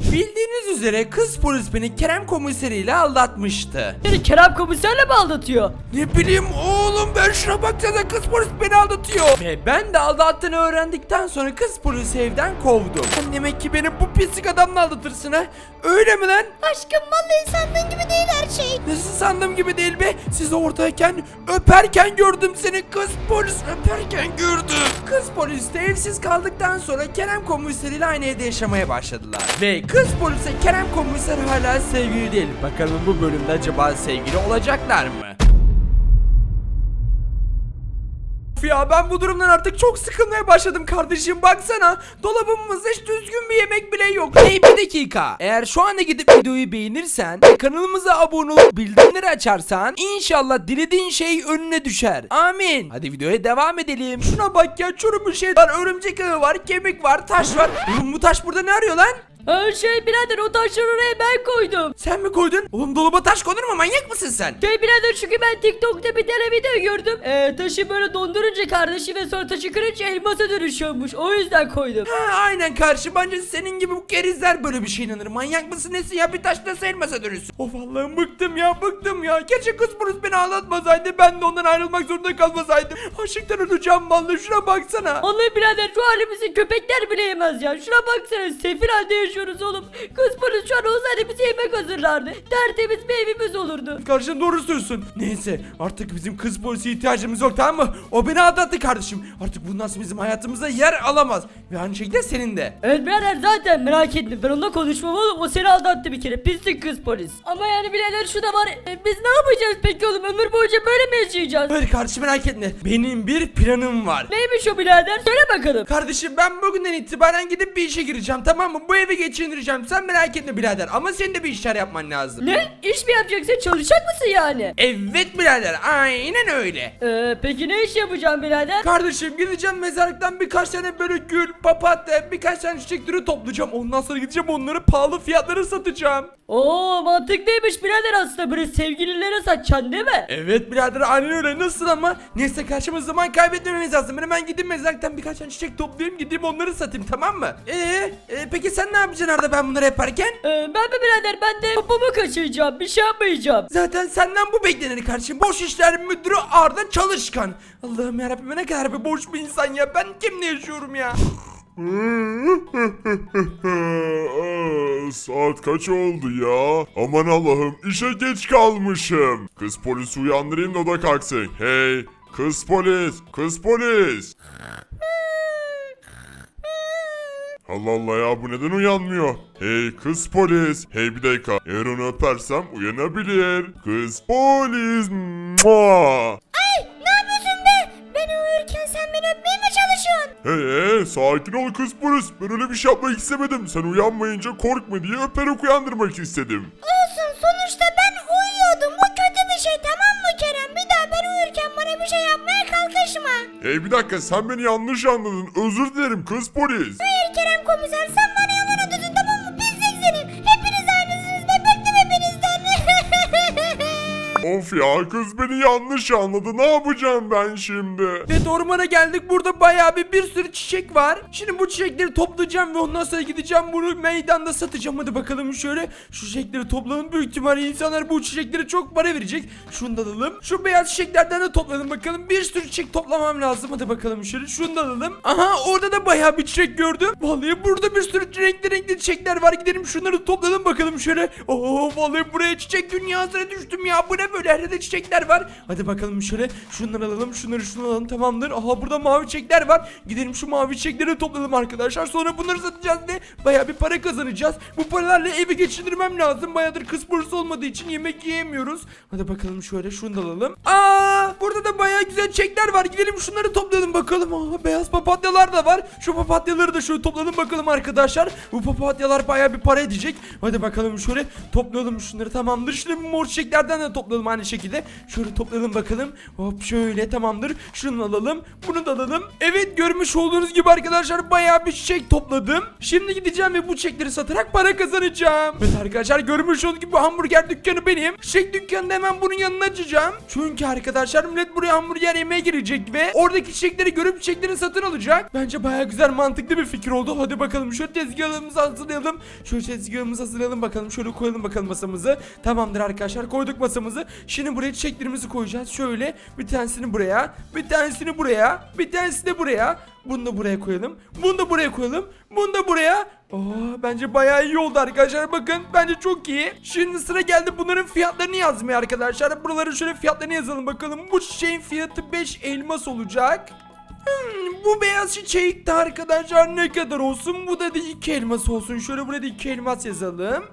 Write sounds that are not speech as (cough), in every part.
Bildiğiniz üzere kız polis beni Kerem komiseriyle aldatmıştı. Seni Kerem komiserle mi aldatıyor? Ne bileyim oğlum ben şuna baksana kız polis beni aldatıyor. Ve ben de aldattığını öğrendikten sonra kız polisi evden kovdum. Sen demek ki beni bu pislik adamla aldatırsın ha? Öyle mi lan? Aşkım vallahi sandığın gibi değil her şey. Nasıl sandığım gibi değil be? Siz oradayken öperken gördüm seni kız polis öperken gördüm. Kız polis de evsiz kaldıktan sonra Kerem komiseriyle aynı evde yaşamaya başladılar. Ve kız polise Kerem komiser hala sevgili değil. Bakalım bu bölümde acaba sevgili olacaklar mı? Ya ben bu durumdan artık çok sıkılmaya başladım kardeşim baksana dolabımızda hiç düzgün bir yemek bile yok. Hey bir dakika eğer şu anda gidip videoyu beğenirsen kanalımıza abone olup bildirimleri açarsan inşallah dilediğin şey önüne düşer. Amin. Hadi videoya devam edelim. Şuna bak ya çürümüş şey var örümcek ağı var kemik var taş var. Bu taş burada ne arıyor lan? Her şey birader o taşları oraya ben koydum. Sen mi koydun? Oğlum dolaba taş konur mu manyak mısın sen? Şey birader çünkü ben TikTok'ta bir tane video gördüm. Ee, taşı böyle dondurunca kardeşi ve sonra taşı kırınca elmasa dönüşüyormuş. O yüzden koydum. Ha, aynen karşı bence senin gibi bu kerizler böyle bir şey inanır. Manyak mısın nesin ya bir taşla sayılmasa dönürsün. Of Allah'ım bıktım ya bıktım ya. Keşke kız polis beni ağlatmasaydı ben de ondan ayrılmak zorunda kalmasaydım. Açlıktan öleceğim vallahi şuna baksana. Vallahi birader şu halimizi köpekler bile yemez ya. Şuna baksana sefil halde yaşıyoruz oğlum. Kız polis şu an olsaydı bize yemek hazırlardı. Tertemiz bir evimiz olurdu. Kardeşim doğru söylüyorsun. Neyse artık bizim kız polisi ihtiyacımız yok tamam mı? O beni aldattı kardeşim. Artık bundan sonra bizim hayatımızda yer alamaz. Ve aynı şekilde senin de. Evet birader zaten merak etme ben onunla konuşmam oğlum o seni aldattı bir kere pislik kız polis. Ama yani birader şu da var e, biz ne yapacağız peki oğlum ömür boyunca böyle mi yaşayacağız? Hayır kardeşim merak etme. Benim bir planım var. Neymiş o birader söyle bakalım. Kardeşim ben bugünden itibaren gidip bir işe gireceğim tamam mı? Bu evi geçindireceğim. Sen merak etme birader. Ama senin de bir işler yapman lazım. Ne? İş mi yapacaksın çalışacak mısın yani? Evet birader. Aynen öyle. Ee, peki ne iş yapacağım birader? Kardeşim gideceğim mezarlıktan birkaç tane böyle gül, papatya, birkaç tane çiçek türü toplayacağım. Ondan sonra gideceğim onları pahalı fiyatlara satacağım. Oo mantıklıymış birader aslında böyle sevgililere satacaksın değil mi? Evet birader aynen öyle. Nasıl ama? Neyse karşıma zaman kaybetmememiz lazım. Ben hemen gideyim mezarlıktan birkaç tane çiçek toplayayım gideyim onları satayım tamam mı? Ee, e, peki sen ne yapacaksın Arda ben bunları yaparken? Ee, ben mi birader ben de papumu kaçıracağım bir şey yapmayacağım. Zaten senden bu beklenir kardeşim. Boş işler müdürü Arda Çalışkan. Allah'ım yarabbim ne kadar bir boş bir insan ya. Ben kimle yaşıyorum ya? Aa, (laughs) Saat kaç oldu ya? Aman Allah'ım işe geç kalmışım. Kız polisi uyandırayım da o da kalksın. Hey kız polis kız polis. (laughs) Allah Allah ya bu neden uyanmıyor? Hey kız polis. Hey bir dakika. Eğer onu öpersem uyanabilir. Kız polis. Mua. Ay ne yapıyorsun be? Ben uyurken sen beni öpmeye mi çalışıyorsun? Hey, hey sakin ol kız polis. Ben öyle bir şey yapmak istemedim. Sen uyanmayınca korkma diye öperek uyandırmak istedim. Olsun sonuçta ben uyuyordum. Bu kötü bir şey tamam bana bir şey yapmaya kalkışma. Hey bir dakika sen beni yanlış anladın. Özür dilerim kız polis. Hayır Kerem komiser sen bana yalan Of ya kız beni yanlış anladı. Ne yapacağım ben şimdi? Evet ormana geldik. Burada bayağı bir, bir sürü çiçek var. Şimdi bu çiçekleri toplayacağım ve ondan sonra gideceğim bunu meydanda satacağım. Hadi bakalım şöyle. Şu çiçekleri toplayalım. Büyük ihtimalle insanlar bu çiçeklere çok para verecek. Şunu da alalım. Şu beyaz çiçeklerden de toplayalım bakalım. Bir sürü çiçek toplamam lazım. Hadi bakalım şöyle. Şunu da alalım. Aha orada da bayağı bir çiçek gördüm. Vallahi burada bir sürü renkli renkli çiçekler var. Gidelim şunları toplayalım bakalım şöyle. Oo vallahi buraya çiçek dünyasına düştüm ya. Bu ne böyle? Her yerde çiçekler var. Hadi bakalım şöyle. Şunları alalım. Şunları şunu alalım. Tamamdır. Aha burada mavi çiçekler var. Gidelim şu mavi çiçekleri toplayalım arkadaşlar. Sonra bunları satacağız ve bayağı bir para kazanacağız. Bu paralarla evi geçindirmem lazım. Bayağıdır kız burası olmadığı için yemek yiyemiyoruz. Hadi bakalım şöyle şunu da alalım. Aa, burada da bayağı güzel çiçekler var. Gidelim şunları toplayalım bakalım. Aa, beyaz papatyalar da var. Şu papatyaları da şöyle toplayalım bakalım arkadaşlar. Bu papatyalar bayağı bir para edecek. Hadi bakalım şöyle toplayalım şunları tamamdır. Şimdi mor çiçeklerden de toplayalım aynı şekilde. Şöyle toplayalım bakalım. Hop şöyle tamamdır. Şunu alalım. Bunu da alalım. Evet görmüş olduğunuz gibi arkadaşlar bayağı bir çiçek topladım. Şimdi gideceğim ve bu çiçekleri satarak para kazanacağım. Evet arkadaşlar görmüş olduğunuz gibi bu hamburger dükkanı benim. Çiçek dükkanını hemen bunun yanına açacağım. Çünkü arkadaşlar millet buraya hamburger yemeye girecek ve oradaki çiçekleri görüp çiçekleri satın alacak. Bence bayağı güzel mantıklı bir fikir oldu. Hadi bakalım şöyle tezgahımızı hazırlayalım. Şöyle tezgahımızı hazırlayalım bakalım. Şöyle koyalım bakalım masamızı. Tamamdır arkadaşlar koyduk masamızı. Şimdi buraya çiçeklerimizi koyacağız. Şöyle bir tanesini buraya, bir tanesini buraya, bir tanesi de buraya. Bunu da buraya koyalım. Bunu da buraya koyalım. Bunu da buraya. Oo, bence bayağı iyi oldu arkadaşlar. Bakın bence çok iyi. Şimdi sıra geldi bunların fiyatlarını yazmaya arkadaşlar. Buraları şöyle fiyatlarını yazalım bakalım. Bu çiçeğin fiyatı 5 elmas olacak. Hmm, bu beyaz çiçek de arkadaşlar ne kadar olsun? Bu da de iki elmas olsun. Şöyle buraya da iki elmas yazalım.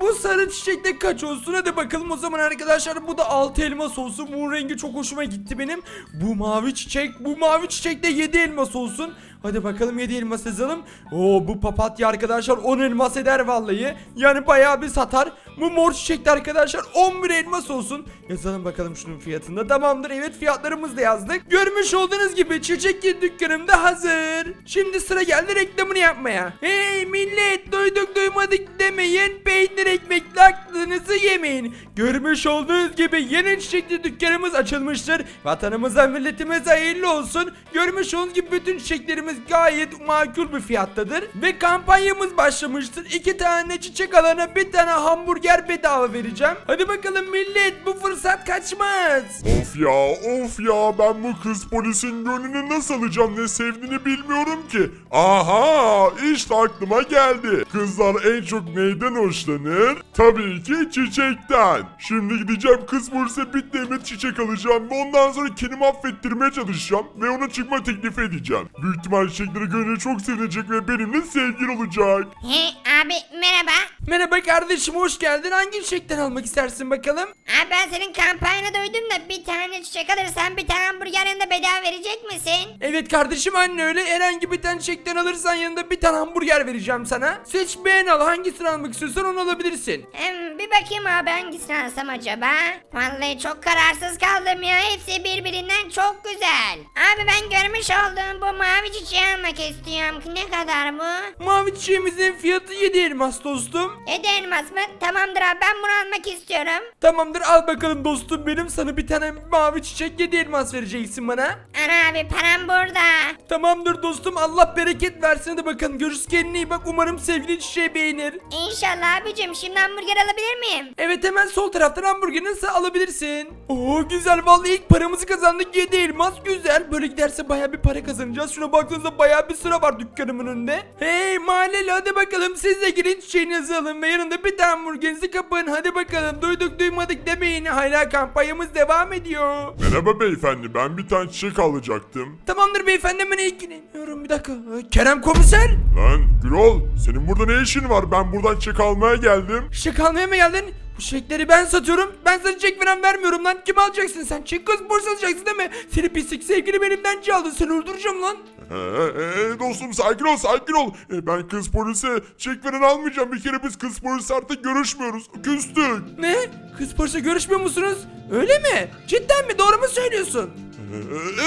Bu sarı çiçek de kaç olsun? Hadi bakalım o zaman arkadaşlar. Bu da 6 elmas olsun. Bu rengi çok hoşuma gitti benim. Bu mavi çiçek, bu mavi çiçek de 7 elmas olsun. Hadi bakalım 7 elmas yazalım. Oo bu papatya arkadaşlar 10 elmas eder vallahi. Yani bayağı bir satar. Bu mor çiçek de arkadaşlar 11 elmas olsun. Yazalım bakalım şunun fiyatında. Tamamdır evet fiyatlarımızı da yazdık. Görmüş olduğunuz gibi çiçek dükkanım da hazır. Şimdi sıra geldi reklamını yapmaya. Hey millet duyduk duymadık demeyin. Peynir ekmekle aklınızı yemeyin. Görmüş olduğunuz gibi yeni çiçekli dükkanımız açılmıştır. Vatanımıza milletimize hayırlı olsun. Görmüş olduğunuz gibi bütün çiçeklerimiz gayet makul bir fiyattadır. Ve kampanyamız başlamıştır. İki tane çiçek alana bir tane hamburger bedava vereceğim. Hadi bakalım millet bu fırsat kaçmaz. Of ya of ya ben bu kız polisin gönlünü nasıl alacağım ne sevdiğini bilmiyorum ki. Aha işte aklıma geldi. Kızlar en çok neyden hoşlanır? Tabii ki çiçekten. Şimdi gideceğim kız bir demet çiçek alacağım ve ondan sonra kendimi affettirmeye çalışacağım ve ona çıkma teklif edeceğim. Büyük ihtimal çiçekleri görünce çok sevinecek ve benimle sevgili olacak. He abi merhaba. Merhaba kardeşim hoş geldin. Hangi çiçekten almak istersin bakalım? Abi ben senin kampanyanı duydum da bir tane çiçek alırsan bir tane hamburger yanında bedava verecek misin? Evet kardeşim anne öyle herhangi bir tane çiçekten alırsan yanında bir tane hamburger vereceğim sana. Seç beğen al hangisini almak istiyorsan onu alabilirsin. Hem bir bakayım abi hangisini alsam acaba? Vallahi çok kararsız kaldım ya. Hepsi birbirinden çok güzel. Abi ben görmüş olduğum bu mavi çiçeği almak istiyorum. Ne kadar bu? Mavi çiçeğimizin fiyatı 7 elmas dostum. Ede elmas mı? Tamamdır abi ben bunu almak istiyorum. Tamamdır al bakalım dostum benim sana bir tane mavi çiçek 7 elmas vereceksin bana. Ana abi param burada. Tamamdır dostum Allah bereket versin hadi bakalım görüşürüz kendine iyi bak umarım sevgili çiçeği beğenir. İnşallah abicim şimdi hamburger alabilir miyim? Evet hemen sol taraftan hamburgerini nasıl alabilirsin. Oo güzel vallahi ilk paramızı kazandık 7 elmas güzel. Böyle giderse baya bir para kazanacağız. Şuna baktığınızda baya bir sıra var dükkanımın önünde. Hey mahalleli hadi bakalım siz de girin çiçeğinizi alın ve yanında bir tane hamburgerinizi kapın. Hadi bakalım duyduk duymadık demeyin. Hala kampanyamız devam ediyor. Merhaba beyefendi ben bir tane çiçek alacaktım. Tamamdır beyefendi hemen ilgileniyorum bir dakika. Kerem komiser. Lan Gürol senin burada ne işin var? Ben buradan çiçek almaya geldim. Çiçek almaya mı geldin? Bu çiçekleri ben satıyorum. Ben sana çiçek veren vermiyorum lan. Kim alacaksın sen? Çiçek kız borsa alacaksın değil mi? Seni pislik sevgili benimden çaldı. Seni öldüreceğim lan. Ee, ee, dostum sakin ol sakin ol. Ee, ben kız polise çiçek veren almayacağım. Bir kere biz kız polisi artık görüşmüyoruz. Küstük. Ne? Kız polise görüşmüyor musunuz? Öyle mi? Cidden mi? Doğru mu söylüyorsun? Ee,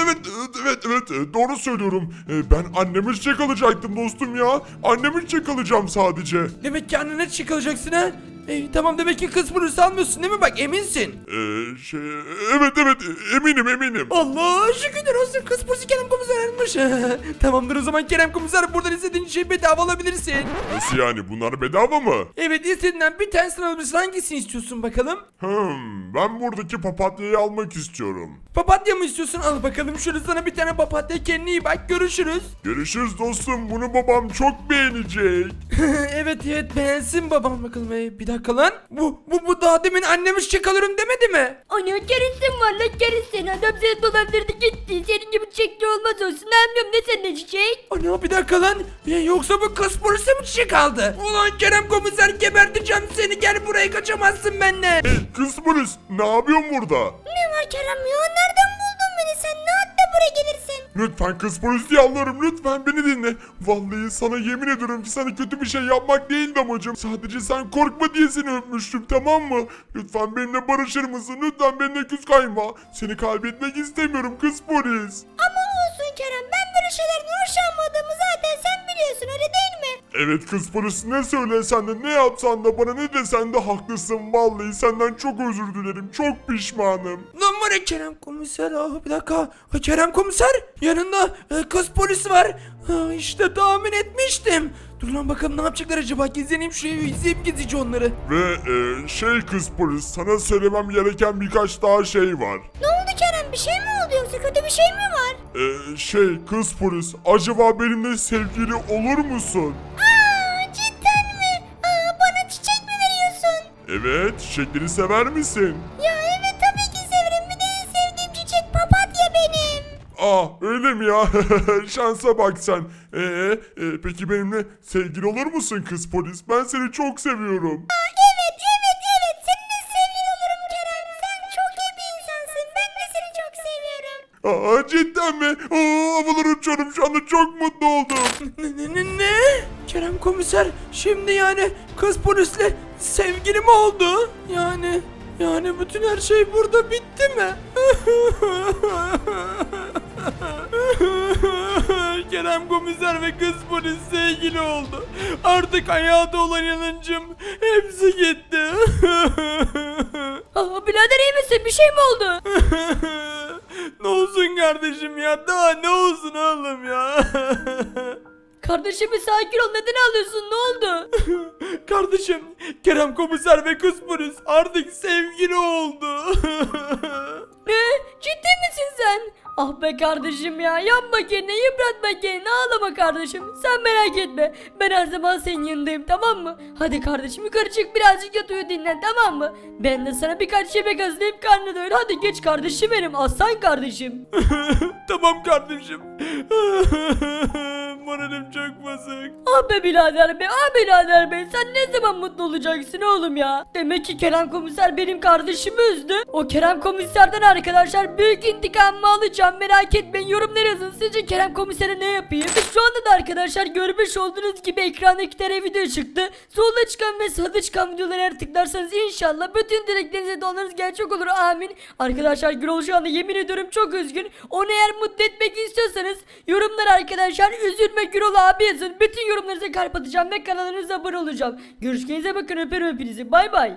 evet evet evet ee, doğru söylüyorum. Ee, ben anneme çiçek alacaktım dostum ya. Anneme çiçek alacağım sadece. Demek ki annene çiçek alacaksın ha? Ey, tamam demek ki kız polisi almıyorsun değil mi? Bak eminsin. Ee, şey evet evet eminim eminim. Allah şükürler olsun kız polisi Kerem komiser almış. (laughs) Tamamdır o zaman Kerem komiser buradan istediğin şeyi bedava alabilirsin. Nasıl yani bunlar bedava mı? Evet istediğinden bir tanesini alabilirsin. Hangisini istiyorsun bakalım? Hmm, ben buradaki papatyayı almak istiyorum. Papatya mı istiyorsun? Al bakalım şöyle sana bir tane papatya kendine iyi bak görüşürüz. Görüşürüz dostum. Bunu babam çok beğenecek. (laughs) evet evet beğensin babam bakalım. Ee, bir dakika lan. Bu, bu, bu daha demin anneme çiçek alırım demedi mi? Ana keresin var lan keresin. Adam seni dolandırdı gitti. Senin gibi çiçekli olmaz olsun. Anlıyorum ne senin çiçek? Ana bir dakika lan. Ya, yoksa bu kız polise mi çiçek aldı? Ulan Kerem komiser geberteceğim seni. Gel buraya kaçamazsın benden. Hey kız polis ne yapıyorsun burada? Ne var Kerem ya? Nereden buldun beni sen? Ne hatta buraya gelirsin? Lütfen kız polisi yalvarırım lütfen beni dinle. Vallahi sana yemin ediyorum ki sana kötü bir şey yapmak değildi amacım. Sadece sen korkma diye seni öpmüştüm tamam mı? Lütfen benimle barışır mısın? Lütfen benimle küs kayma. Seni kaybetmek istemiyorum kız polis. Ama olsun Kerem ben böyle şeylerden hoşlanmadığımı zaten sen biliyorsun öyle değil mi? Evet kız polis ne söylesen de ne yapsan da bana ne desen de haklısın. Vallahi senden çok özür dilerim. Çok pişmanım. Lan var ya Kerem komiser. Aa, bir dakika. Ha, Kerem komiser. Yanında e, kız polisi var. Ha, işte tahmin etmiştim. Dur lan bakalım ne yapacaklar acaba. Gizleneyim şuraya izleyip gizlice onları. Ve e, şey kız polis sana söylemem gereken birkaç daha şey var. Ne oldu Kerem bir şey mi oldu yoksa kötü bir şey mi var? E, şey kız polis acaba benimle sevgili olur musun? Evet çiçekleri sever misin? Ya evet tabii ki severim bir de en sevdiğim çiçek papatya benim. Aa öyle mi ya? (laughs) Şansa bak sen. Ee, e, peki benimle sevgili olur musun kız polis? Ben seni çok seviyorum. Evet evet evet seninle sevgili olurum Kerem. Sen çok iyi bir insansın ben de seni çok seviyorum. Aa cidden mi? Oo, havalar uçuyorum şu anda çok mutlu oldum. Ne, ne, ne, ne? Kerem komiser şimdi yani kız polisle sevgili mi oldu? Yani yani bütün her şey burada bitti mi? (laughs) Kerem komiser ve kız polis sevgili oldu. Artık hayata olan inancım hepsi gitti. Aa, birader iyi misin? Bir şey mi oldu? (laughs) ne olsun kardeşim ya daha ne olsun oğlum ya. (laughs) Kardeşim bir sakin ol. Neden ağlıyorsun? Ne oldu? (laughs) Kardeşim Kerem komiser ve kız polis artık sevgili oldu. Ne? (laughs) Ciddi misin sen? Ah be kardeşim ya yapma kendini yıpratma kendini ağlama kardeşim sen merak etme ben her zaman senin yanındayım tamam mı? Hadi kardeşim yukarı çık birazcık yat uyu dinlen tamam mı? Ben de sana birkaç yemek hazırlayıp karnını doyur hadi geç kardeşim benim aslan kardeşim. (laughs) tamam kardeşim. Moralim çok bozuk. Ah be birader be ah birader be sen ne zaman mutlu olacaksın oğlum ya? Demek ki Kerem komiser benim kardeşimi üzdü. O Kerem komiserden arkadaşlar büyük intikamımı alacağım merak etmeyin yorumlara yazın sizce Kerem komisere ne yapayım? Şu anda da arkadaşlar görmüş olduğunuz gibi ekranda iki video çıktı. Solda çıkan ve sağda çıkan videoları eğer tıklarsanız inşallah bütün dileklerinize doğanlarınız gerçek olur amin. Arkadaşlar Gürol şu anda yemin ediyorum çok üzgün. Onu eğer mutlu etmek istiyorsanız yorumlara arkadaşlar üzülme Gürol abi yazın. Bütün yorumlarınıza kalp atacağım ve kanalınıza abone olacağım. Görüşkenize bakın öperim hepinizi bay bay.